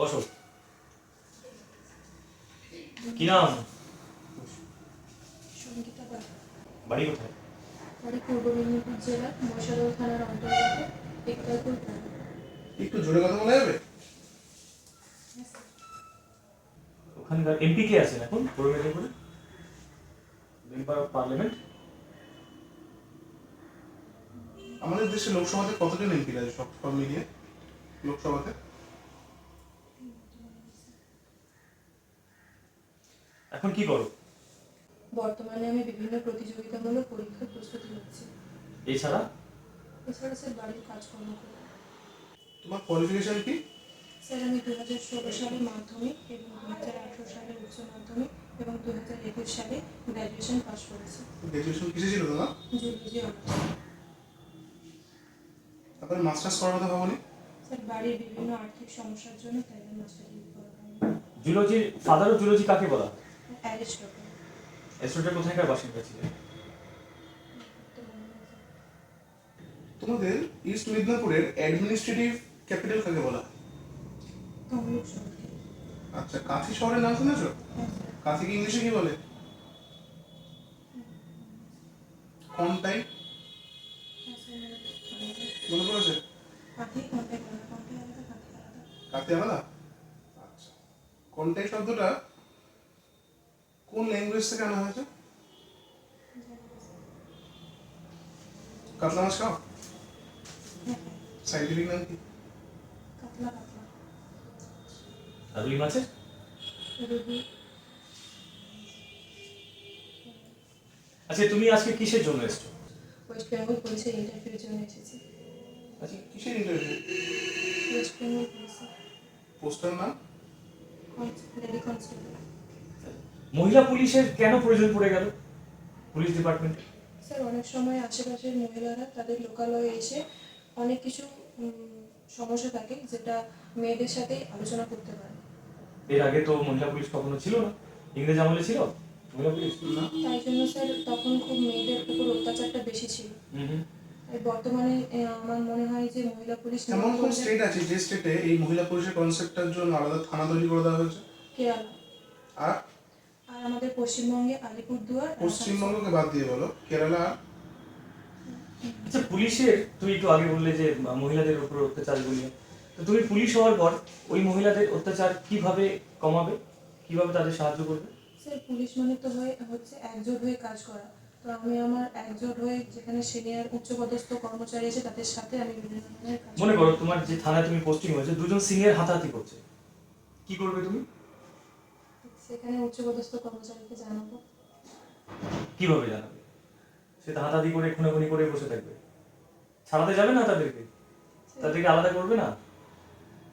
বসো। কি নাম? বাড়ি কোথায়? বাড়ি পূর্ব মেদিনীপুর জেলার মশাদল থানার অন্তর্গত একতালপুর গ্রাম। একটু জোরে কথা বলা যাবে? ওখানকার এমপি কে আছেন এখন পূর্ব মেদিনীপুরে? Member of parliament? আমাদের দেশে লোকসভাতে কতজন এমপি আছে সব সব মিলিয়ে? লোকসভাতে? এখন কি করো? বর্তমানে আমি বিভিন্ন প্রতিযোগিতামূলক পরীক্ষার প্রস্তুতি নিচ্ছি। এছাড়া? এছাড়া স্যার বাড়ির কাজকর্ম করি। তোমার কোয়ালিফিকেশন কি? স্যার আমি দু হাজার ষোলো সালে মাধ্যমিক এবং দু হাজার আঠেরো সালে উচ্চ মাধ্যমিক এবং দু হাজার একুশ সালে গ্র্যাজুয়েশন পাস করেছি। গ্র্যাজুয়েশন কিসে ছিল তোমার? জুলজি তারপরে মাস্টার্স করার কথা ভাবনি? স্যার বাড়ির বিভিন্ন আর্থিক সমস্যার জন্য তাই মাস্টার ডিগ্রি করা হয়নি জুলজি ফাদার জুলজি কাকে বলা? অ্যারিস্টটল এস্টোটা কোথায়কার বাসিন্দা ছিলেন তোমাদের ইস্ট মিদনাপুরের অ্যাডমিনিস্ট্রেটিভ ক্যাপিটাল কাকে বলা হয়? আচ্ছা কাঁথি শহরের নাম শুনেছো? হ্যাঁ স্যার। কাঁথিকে ইংলিশে কি বলে? কনটাই? হ্যাঁ মানে পড়েছে? কাঁথি আলাদা? আচ্ছা। কনটাই শব্দটা কোন ল্যাঙ্গুয়েজ থেকে আনা হয়েছে? কাতলা মাছ খাও? সাইন্টিফিক নাম কি? আর রুই মাছের আচ্ছা তুমি আজকে কিসের জন্য এসছো? ওয়েস্ট বেঙ্গল পুলিশের ইন্টারভিউর জন্য এসেছি। আচ্ছা কিসের ইন্টারভিউ ওয়েস্ট বেঙ্গল পুলিশে পোস্টার নাম? লেডি কনস্টেবল মহিলা পুলিশের কেন প্রয়োজন পড়ে গেল? পুলিশ ডিপার্টমেন্টে। স্যার অনেক সময় আশেপাশের মহিলারা তাদের লোকালয়ে এসে অনেক কিছু সমস্যা থাকে যেটা মেয়েদের সাথে আলোচনা করতে পারে। এর আগে তো মহিলা পুলিশ কখনো ছিল না? ইংরেজ আমলে ছিল? মহিলা পুলিশ না? তাই জন্য স্যার তখন খুব মেয়েদের উপর অত্যাচারটা বেশি ছিল। হুম হুম। বর্তমানে আমার মনে হয় যে মহিলা পুলিশ এমন কোন স্টেট আছে যে স্টেটে এই মহিলা পুলিশের কনসেপ্টটার জন্য আলাদা থানা তৈরি করে দেওয়া হয়েছে? কেরালা। আর আর আমাদের পশ্চিমবঙ্গে আলিপুরদুয়ার পশ্চিমবঙ্গকে বাদ দিয়ে বলো কেরালা আচ্ছা পুলিশের তুমি একটু আগে বললে যে মহিলাদের উপর অত্যাচার গুলি তো তুমি পুলিশ হওয়ার পর ওই মহিলাদের অত্যাচার কীভাবে কমাবে? কীভাবে তাদের সাহায্য করবে? স্যার পুলিশ মানে তো হয় হচ্ছে একজোট হয়ে কাজ করা। তো আমি আমার একজোট হয়ে যেখানে সিনিয়র উচ্চপদস্থ কর্মচারী আছে তাদের সাথে আমি বিভিন্ন ধরনের মনে করো। তোমার যে থানায় তুমি পোস্টিং হয়েছে দুজন সিনিয়র হাতাহাতি করছে। কি করবে তুমি? সেখানে উচ্চপদস্থ কর্মচারীকে জানাব। কীভাবে জানাবে? সে তো হাতাহাতি করে খুনাখুনি করে বসে থাকবে। ছাড়াতে যাবে না তাদেরকে? তাদেরকে আলাদা করবে না?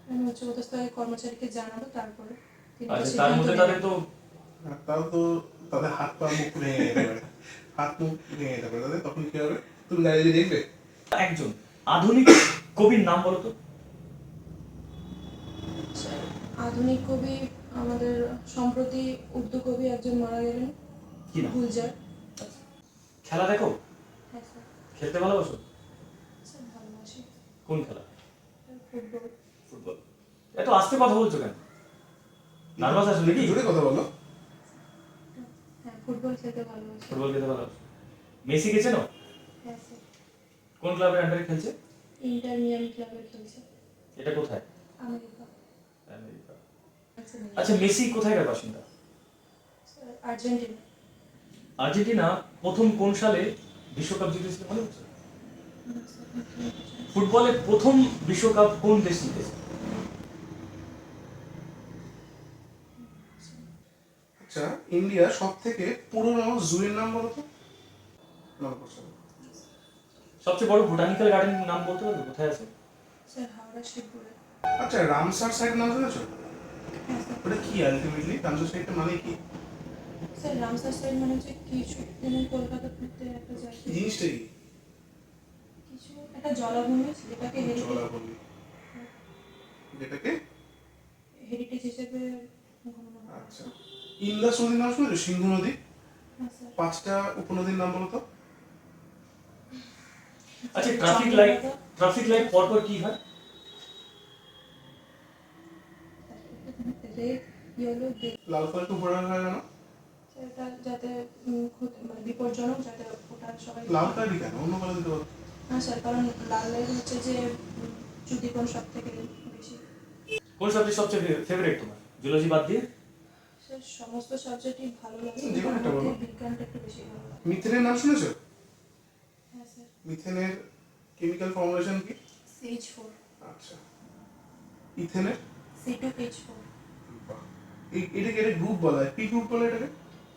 আমি উচ্চপদস্থ কর্মচারীকে জানাব তারপরে আচ্ছা তার মধ্যে তাদের তো তাও তো তাদের হাত পা মুখ ভেঙে যেতে পারে। হাত মুখ ভেঙে যেতে পারে। তাদের তখন কি হবে? তুমি দাঁড়িয়ে দাঁড়িয়ে দেখবে। একজন আধুনিক কবির নাম বলো তো। আধুনিক কবি আমাদের সম্প্রতি উর্দু কবি একজন মারা গেলেন কি নাম? গুলজার। খেলা দেখো? হ্যাঁ স্যার। খেলতে ভালোবাসো? স্যার ভালোবাসি। কোন খেলা? ফুটবল। ফুটবল। এত আস্তে কথা বলছো কেন? নার্ভাস আছো নাকি? জোরে কথা বলো। হ্যাঁ ফুটবল খেলতে ভালোবাসি। ফুটবল খেলতে ভালোবাসো। মেসি কে চেনো হ্যাঁ স্যার। কোন ক্লাবের আন্ডারে খেলছে? ইন্টার মিয়ামি ক্লাবে খেলছে। এটা কোথায়? America America. আচ্ছা মেসি কোথায়কার বাসিন্দা? আর্জেন্টিনা। আর্জেন্টিনা প্রথম কোন সালে বিশ্বকাপ জিতেছিল মনে হচ্ছে ফুটবলে প্রথম বিশ্বকাপ কোন দেশ জিতেছে? আচ্ছা ইন্ডিয়া সব থেকে পুরনো জুয়ের নাম বলো তো। সবচেয়ে বড় বোটানিক্যাল গার্ডেন নাম বলতে পারবে কোথায় আছে? স্যার হাওড়া শিবপুরে। আচ্ছা রামসার সাইড নাম শুনেছো? ওটা কি আলটিমেটলি রামসার মানে কি? স্যার রামসার সাইড মানে হচ্ছে কিছু যেমন কলকাতা ঘুরতে একটা জায়গা। জিনিসটা কি? কিছু একটা জলাভূমি যেটাকে জলাভূমি। যেটাকে? হেরিটেজ হিসেবে আচ্ছা। ইন্দাস নদীর নাম শুনেছো? সিন্ধু নদী? পাঁচটা উপনদীর নাম বলো তো। আচ্ছা ট্রাফিক লাইট ট্রাফিক লাইট পরপর কি হয়? মানে ফেভারিট তোমার? বাদ দিয়ে? স্যার সমস্ত সাবজেক্টই ভালো লাগে বিজ্ঞানটা একটু বেশি মিথেনের নাম শুনেছো? হ্যাঁ স্যার। মিথেনের কেমিক্যাল ফর্মুলেশন কি? CH4 আচ্ছা। ইথেনের? C2H4 এটাকে এটা গ্রুপ বলা হয়। কি গ্রুপ বলে এটাকে?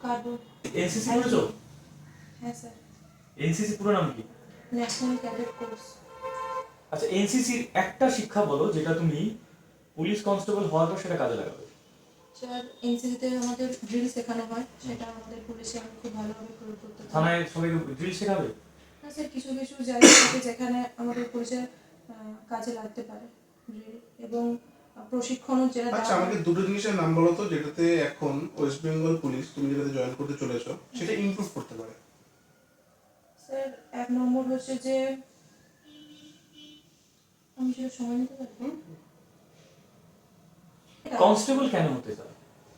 কার্বন। এনসিসি করেছ হ্যাঁ স্যার। এনসিসি পুরো নাম কি? ন্যাশনাল ক্যাডেট কোর্স আচ্ছা এনসিসির একটা শিক্ষা বলো যেটা তুমি পুলিশ কনস্টেবল হওয়ার পর সেটা কাজে লাগাবে। স্যার এনসিসিতে আমাদের ড্রিল শেখানো হয় সেটা আমাদের পুলিশে আমি খুব ভালোভাবে প্রয়োগ করতে পারি। থানায় সবাই ড্রিল শেখাবে? না স্যার কিছু কিছু জায়গা থাকে যেখানে আমাদের পুলিশে কাজে লাগতে পারে। ড্রিল এবং প্রশিক্ষণও যেটা আচ্ছা আমাকে দুটো জিনিসের নাম বলো তো যেটাতে এখন ওয়েস্ট বেঙ্গল পুলিশ তুমি যেটাতে জয়েন করতে চলেছো সেটা ইমপ্রুভ করতে পারে। স্যার এক নম্বর হচ্ছে যে আমি সেটা সময় নিতে পারি? কনস্টেবল কেন হতে চাও?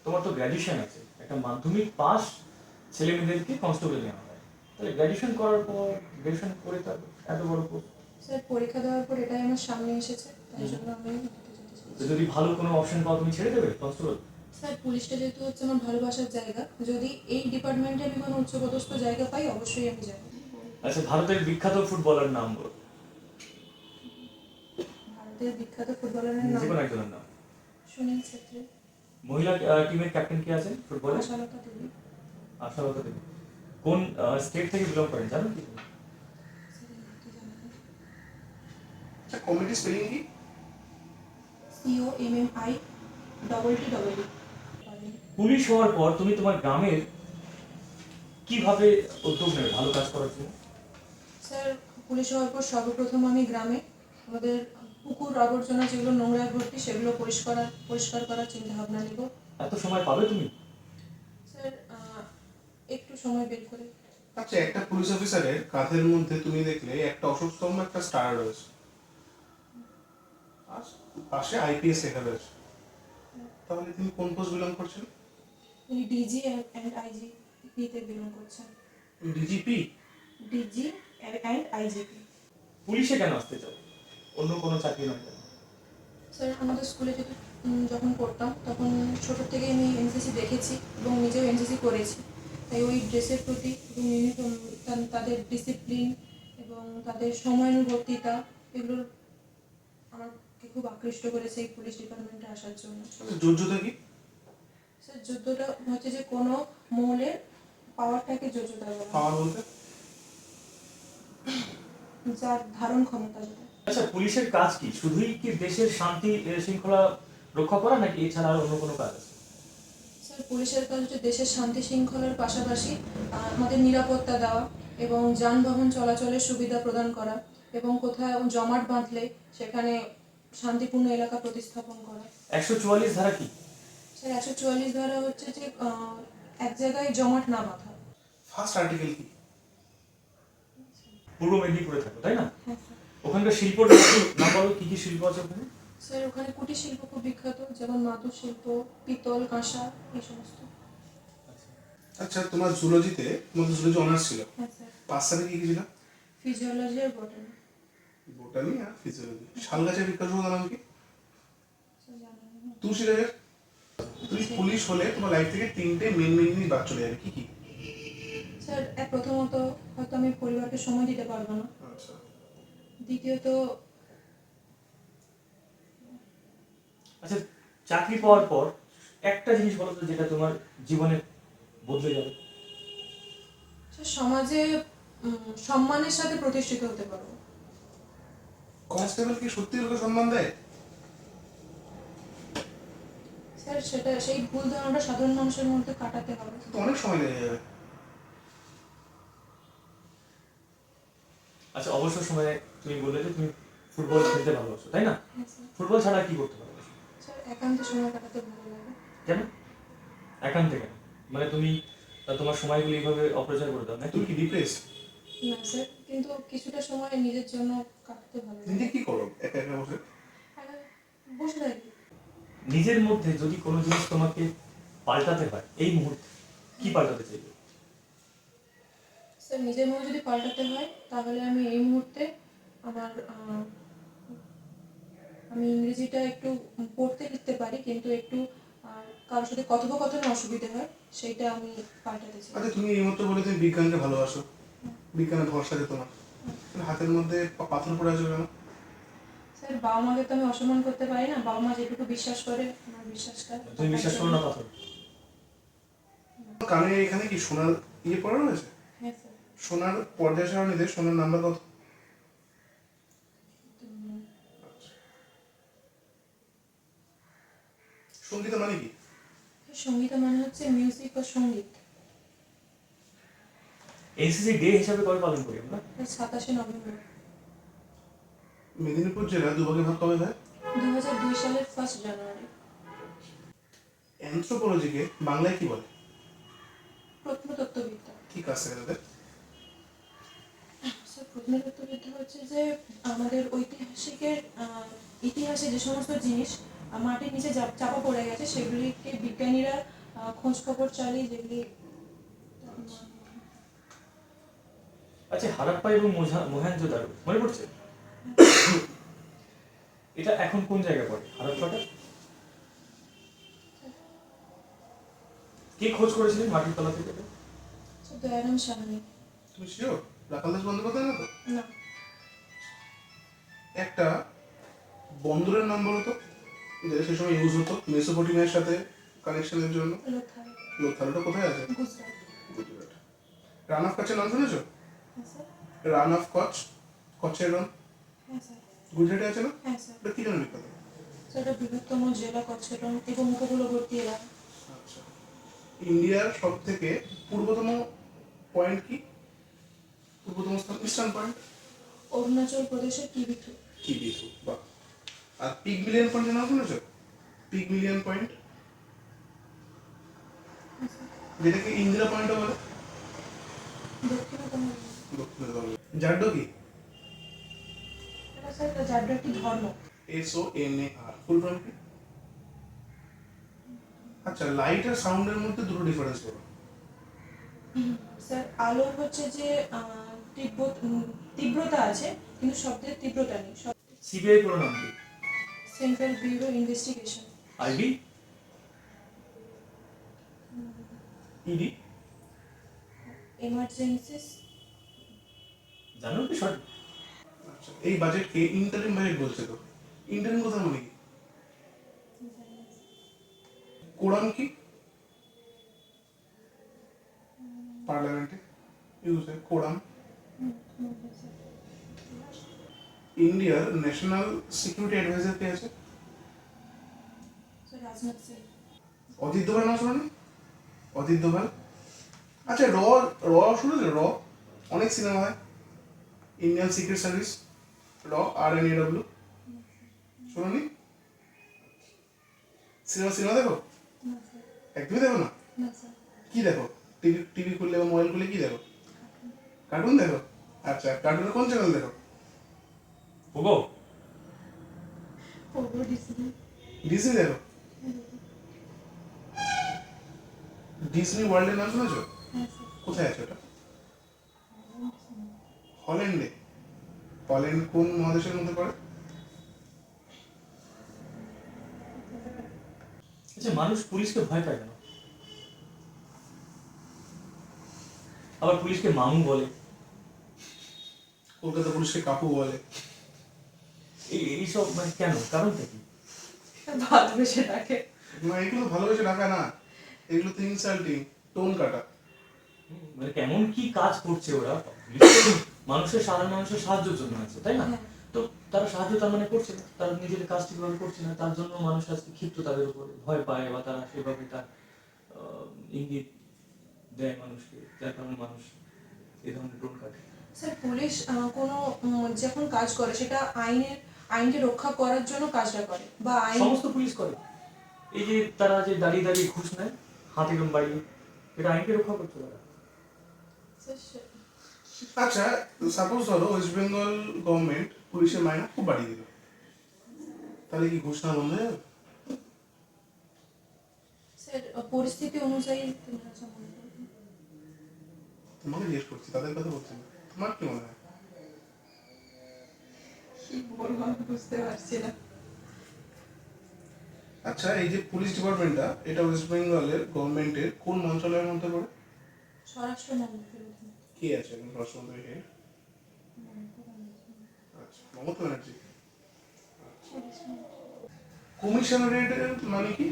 তোমার তো গ্র্যাজুয়েশন আছে। একটা মাধ্যমিক পাস ছেলে মেয়েদেরকে কনস্টেবল নেওয়া হয়? তাহলে গ্র্যাজুয়েশন করার পর গ্র্যাজুয়েশন করে তার এত বড় পোস্ট স্যার পরীক্ষা দেওয়ার পর এটাই আমার সামনে এসেছে তাই জন্য আমি। তো যদি ভালো কোনো অপশন পাও তুমি ছেড়ে দেবে? কনস্টেবল স্যার পুলিশটা যেহেতু হচ্ছে আমার ভালোবাসার জায়গা যদি এই ডিপার্টমেন্টে আমি কোনো উচ্চপদস্থ জায়গা পাই অবশ্যই আমি যাব। আচ্ছা ভারতের বিখ্যাত ফুটবলার নাম বলো। ভারতের বিখ্যাত ফুটবলারের যে নাম? কোনো একজনের নাম। সুনীল ছেত্রী। মহিলা টিমের ক্যাপ্টেন কে আছেন ফুটবলে? আশালতা দেবী। আশালতা দেবী। কোন স্টেট থেকে বিলং করেন? জানো কি? আচ্ছা কমিটি স্পেলিং কি? C O M M I double T double E police হওয়ার পর তুমি তোমার গ্রামের কীভাবে উদ্যোগ নেবে? ভালো কাজ করার জন্য? স্যার পুলিশ হওয়ার পর সর্বপ্রথম আমি গ্রামে আমাদের পুকুর আবর্জনা যেগুলো নোংরায় ভর্তি সেগুলো পরিষ্কার পরিষ্কার করার চিন্তা ভাবনা নেব। এত সময় পাবে তুমি? স্যার একটু সময় বের করে। আচ্ছা একটা পুলিশ অফিসারের কাঁধের মধ্যে তুমি দেখলে একটা অশোকস্তম্ভ একটা স্টার রয়েছে। আর পাশে আইপিএস লেখা রয়েছে। তাহলে তিনি কোন পোস্ট বিলং করছেন উনি ডিজি অ্যান্ড আইজি পিতে বিলং করছেন ডিজিপি ডিজি অ্যান্ড আইজিপি পুলিশে কেন আসতে চাও? অন্য কোনো চাকরি নয় স্যার আমাদের স্কুলে যদি যখন পড়তাম তখন ছোটোর থেকে আমি এনসিসি দেখেছি এবং নিজেও এনসিসি করেছি। তাই ওই ড্রেসের প্রতি তাদের ডিসিপ্লিন এবং তাদের সময়ানুবর্তিতা এগুলোর খুব আকৃষ্ট করেছে এই পুলিশ ডিপার্টমেন্টে আসার জন্য। যোগ্যতা কি? স্যার যুদ্ধটা হচ্ছে যে কোনো মৌলের পাওয়ারটাকে যোগ্যতা বলা পাওয়ার বলতে? যার ধারণ ক্ষমতা যেটা। আচ্ছা পুলিশের কাজ কি? শুধুই কি দেশের শান্তি শৃঙ্খলা রক্ষা করা নাকি এছাড়া আর অন্য কোনো কাজ আছে? স্যার পুলিশের কাজ হচ্ছে দেশের শান্তি শৃঙ্খলার পাশাপাশি আমাদের নিরাপত্তা দেওয়া এবং যানবাহন চলাচলের সুবিধা প্রদান করা এবং কোথাও জমাট বাঁধলে সেখানে শান্তিপূর্ণ এলাকা প্রতিস্থাপন করা। একশো চুয়াল্লিশ ধারা কি? স্যার একশো চুয়াল্লিশ ধারা হচ্ছে যে এক জায়গায় জমাট না বাঁধা। ফার্স্ট আর্টিকেল কি? পূর্ব মেদিনীপুরে থাকো তাই না? হ্যাঁ ওখানকার শিল্প নাম বলো কি কি শিল্প আছে ওখানে? স্যার ওখানে কুটির শিল্প খুব বিখ্যাত যেমন মাদুর শিল্প পিতল কাঁসা এই সমস্ত। আচ্ছা তোমার জুলজিতে তোমার জুলজি অনার্স ছিল। হ্যাঁ স্যার। পাঁচ সালে কি কি ছিল ফিজিওলজি আর বটানি বোটানি আর ফিজিওলজি শাল গাছের বিজ্ঞান নাম কি? তুমি পুলিশ হলে তোমার লাইফ থেকে তিনটে মেন মেন জিনিস বাদ চলে যাবে কি কি? স্যার এক প্রথমত হয়তো আমি পরিবারকে সময় দিতে পারব না। আচ্ছা। দ্বিতীয়ত আচ্ছা চাকরি পাওয়ার পর একটা জিনিস বলো তো যেটা তোমার জীবনে বদলে যাবে। সমাজে উম, সম্মানের সাথে প্রতিষ্ঠিত হতে পারব কনস্টেবল কি সত্যি লোকে সম্মান দেয়? স্যার সেটা সেই ভুল ধারণাটা সাধারণ মানুষের মধ্যে কাটাতে হবে। তো অনেক সময় লেগে যাবে। আচ্ছা অবসর সময়ে তুমি বললে যে তুমি ফুটবল খেলতে ভালোবাসো তাই না? হ্যাঁ ফুটবল ছাড়া কি করতে ভালোবাসো? স্যার একান্ত সময় কাটাতে ভালো লাগে। কেন? একান্তে কেন? মানে তুমি তোমার সময়গুলো এইভাবে অপচয় করে দাও নাকি তুমি কি ডিপ্রেস না স্যার কিন্তু কিছুটা সময় নিজের জন্য কাটাতে ভালো নিজে কি করো? একা একা বসে বসে থাকি। নিজের মধ্যে যদি কোনো জিনিস তোমাকে পাল্টাতে হয় এই মুহূর্তে কি পাল্টাতে চাইবে? স্যার নিজের মধ্যে যদি পাল্টাতে হয় তাহলে আমি এই মুহূর্তে আমার আহ, আমি ইংরেজিটা একটু পড়তে লিখতে পারি কিন্তু একটু আহ, কারোর সাথে কথোপকথনে অসুবিধে হয় সেইটা আমি পাল্টাতে চাই। আচ্ছা তুমি এইমাত্র বলে তুমি বিজ্ঞানকে ভালোবাসো। বিজ্ঞানের ভরসা তোমার কিন্তু হাতের মধ্যে পাথর পড়ে কেন? স্যার বাবা মাকে তো আমি অসম্মান করতে পারি না। বাবা মা যেটুকু বিশ্বাস করে আমার বিশ্বাসটা তুমি বিশ্বাস করো না পাথর? কানে এখানে কি সোনার ইয়ে পড়া রয়েছে হ্যাঁ সোনার পর্যায় সারণীতে সোনার নাম্বার কত? সংগীত মানে কি? সংগীত মানে হচ্ছে মিউজিক বা সংগীত। এনসিসি ডে হিসাবে কবে পালন করি আমরা? সাতাশে নভেম্বর। মেদিনীপুর জেলা দুভাগে ভাগ কবে হয়? দু হাজার দুই সালের ফার্স্ট জানুয়ারি। অ্যান্থ্রোপোলজিকে বাংলায় কি বলে? প্রত্নতত্ত্ববিদ্যা। কি কাজ থাকে তাদের? প্রত্নতত্ত্ববিদ্যা হচ্ছে যে আমাদের ঐতিহাসিকের আহ, ইতিহাসে যে সমস্ত জিনিস মাটির নিচে চাপ- চাপা পড়ে গেছে সেগুলিকে বিজ্ঞানীরা আহ, খোঁজ খবর চালিয়ে যেগুলি আচ্ছা হারাপ্পা এবং মোহেনজোদারো মনে পড়ছে? এটা এখন কোন জায়গায় পড়ে? হারাপ্পাটা? কে খোঁজ করেছিলেন মাটির তলা থেকে? স্যার দয়ারাম সাহানি তুমি শিওর রাখাল দাস বন্দ্যোপাধ্যায় না তো না। একটা বন্দরের নাম বলো তো যেটা সে সময় ইউজ হতো মেসোপটেমিয়ার সাথে কানেকশনের জন্য। লোথাল লোথাল কোথায় আছে? গুজরাট। রান অফ কচ্ছের নাম শুনেছো? হ্যাঁ রান অফ কচ্ছ কচ্ছের রন হ্যাঁ গুজরাটে আছে না? হ্যাঁ ওটা কি জন্য বিখ্যাত এটা বৃহত্তম জেলা কচ্ছটন এবং উপকূলবর্তী এলাকা আচ্ছা। ইন্ডিয়ার সব থেকে পূর্বতম পয়েন্ট কি? পূর্বতম স্থান ইস্টার্ন পয়েন্ট অরুণাচল প্রদেশের কিবিথু কি বিথু বা আর পিক মিলিয়ন পয়েন্টের নাম শুনেছো? পিক মিলিয়ন পয়েন্ট হ্যাঁ যেটাকে ইন্দিরা পয়েন্টও বলে। দক্ষিণতম বলে জাড্ডো কি? এটা স্যার এটা জাড্ডো একটি ধর্ম। S O N A R full form কি? আচ্ছা লাইট আর সাউন্ডের মধ্যে দুটো ডিফারেন্স করো। স্যার আলো হচ্ছে যে তীব্রতা আছে কিন্তু শব্দের তীব্রতা নেই। সিবিআই পুরো নাম কি? Central bureau investigation IB ED emergencies জানো কি সঠিক। আচ্ছা এই বাজেটকে ইন্টারিম বাজেট বলছে তো? ইন্টারিম কথা মানে কি? কোরআন কি? পার্লামেন্টে? ইউজ হয় কোরআন। ইন্ডিয়ার ন্যাশনাল সিকিউরিটি অ্যাডভাইজার কে আছে? অজিত দোভাল নাম শোনো অজিত দোভাল। আচ্ছা র র শুনেছো? র, অনেক সিনেমা হয়। ইন্ডিয়ান সিক্রেট সার্ভিস র আর এন এ ডব্লিউ শোনি সিনেমা সিনেমা দেখো? একদমই দেখো না? কি দেখো? টিভি টিভি খুললে বা মোবাইল খুললে কি দেখো? কার্টুন দেখো? আচ্ছা কার্টুনের কোন চ্যানেল দেখো? ওগো ডিসনি ডিজনি দেখো? ডিজনি ওয়ার্ল্ডের নাম শুনেছো? হ্যাঁ কোথায় আছে ওটা? হল্যান্ডে হল্যান্ড কোন মহাদেশের মধ্যে পড়ে? আচ্ছা মানুষ পুলিশকে ভয় পায় কেন? আবার পুলিশকে মামু বলে। কলকাতা পুলিশকে কাকু বলে। এই এইসব মানে কেন? কারণটা কি? ভালোবেসে ডাকে। না এগুলো ভালোবেসে ডাকা না। এগুলো তো ইনসাল্টিং টোন কাটা মানে কেমন কি কাজ করছে ওরা? মানুষের সাধারণ মানুষের সাহায্যের জন্য আছে তাই না? হ্যাঁ। তো তারা সাহায্য তার মানে করছে না। তারা নিজের কাজ ঠিকভাবে করছে না তার জন্য মানুষ আজকে ক্ষিপ্ত তাদের উপরে ভয় পায় বা তারা সেভাবে তার ইঙ্গিত দেয় মানুষকে যার কারণে মানুষ এই ধরনের টোন কাটে। স্যার পুলিশ কোনো যখন কাজ করে সেটা আইনের আইনকে রক্ষা করার জন্য কাজটা করে বা আইন সমস্ত পুলিশ করে। এই যে তারা যে দাঁড়িয়ে দাঁড়িয়ে ঘুষ নেয় হাত এরম বাড়িয়ে এটা আইনকে রক্ষা করতে পারে। স্যার, সে- আচ্ছা সাপোজ ধরো ওয়েস্ট বেঙ্গল গভর্নমেন্ট পুলিশের মাইনা খুব বাড়িয়ে দিল। তাহলে কি ঘোষণা বন্ধ হয়ে যাবে? পরিস্থিতি অনুযায়ী তোমাকে জিজ্ঞেস করছি তাদের কথা বলছি তোমার কি মনে হয়? কি বলব বুঝতে পারছি না। আচ্ছা এই যে পুলিশ ডিপার্টমেন্টটা এটা ওয়েস্ট বেঙ্গলের গভর্নমেন্টের কোন মন্ত্রণালয়ের মধ্যে পড়ে? স্বরাষ্ট্র। কে আছে? এখন কে? আচ্ছা মমতা ব্যানার্জি কমিশনারেট মানে কি?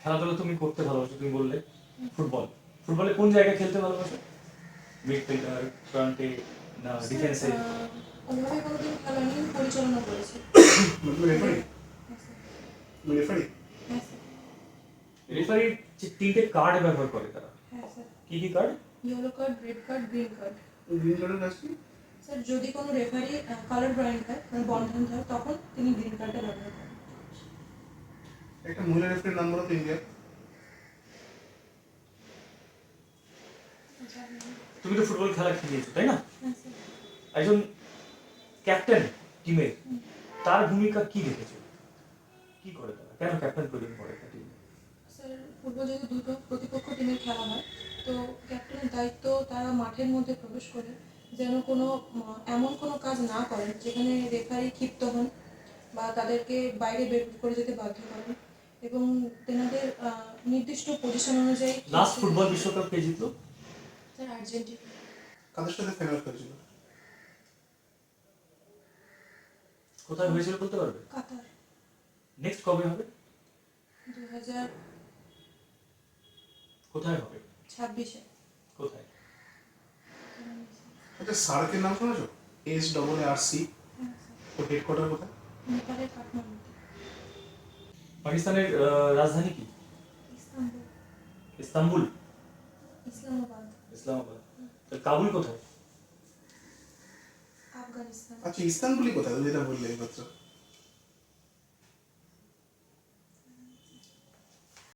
খেলাধুলা তুমি করতে ভালোবাসো তুমি বললে। ফুটবল। ফুটবলে কোন জায়গায় খেলতে ভালোবাসো? মিডফিল্ডার ফ্রন্টে না ডিফেন্সে? আহ, কোনোদিন খেলা নিয়ে পরিচালনা করেছি। রেফারি মানে রেফারি রেফারি তিনটে কার্ড ব্যবহার করে তারা। হ্যাঁ স্যার কি কি card yellow card red card green card green কার্ডের কাজ কি? স্যার যদি কোনো রেফারি কালার ব্রাইন্ড হয় মানে বন্ধন হয় তখন তিনি গ্রিন কার্ডটা ব্যবহার করেন। একটা মহিলা রেফারির তো ইন্ডিয়া তুমি তো ফুটবল খেলা খেলিয়েছো তাই না? হ্যাঁ একজন ক্যাপ্টেন টিমের তার ভূমিকা কি দেখেছ? কি করে তারা? কেন ক্যাপ্টেন করে করে একটা টিম ফুটবল যেহেতু দুটো প্রতিপক্ষ টিমের খেলা হয় তো ক্যাপ্টেনের দায়িত্ব তারা মাঠের মধ্যে প্রবেশ করে যেন কোনো এমন কোনো কাজ না করেন যেখানে রেফারি ক্ষিপ্ত হন বা তাদেরকে বাইরে বের করে যেতে বাধ্য করেন এবং তেনাদের নির্দিষ্ট পজিশন অনুযায়ী লাস্ট ফুটবল বিশ্বকাপ কে জিতলো? Sir Argentina. কাদের সাথে ফাইনাল খেলেছিল? কোথায় হয়েছিল বলতে পারবে? কাতার। নেক্সট কবে হবে? দু হাজার কোথায় হবে? ছাব্বিশে। কোথায়? আচ্ছা সার্কের নাম শুনেছো? এস ডবল আর সি ওর হেডকোয়ার্টার কোথায়? নেপালের কাঠমান্ডু পাকিস্তানের আহ, রাজধানী কি? ইস্তাম্বুল। ইসলামাবাদ। ইসলামাবাদ। তো কাবুল কোথায়? আফগানিস্তান। আচ্ছা ইস্তানবুলি কোথায়? যেটা বললে এইমাত্র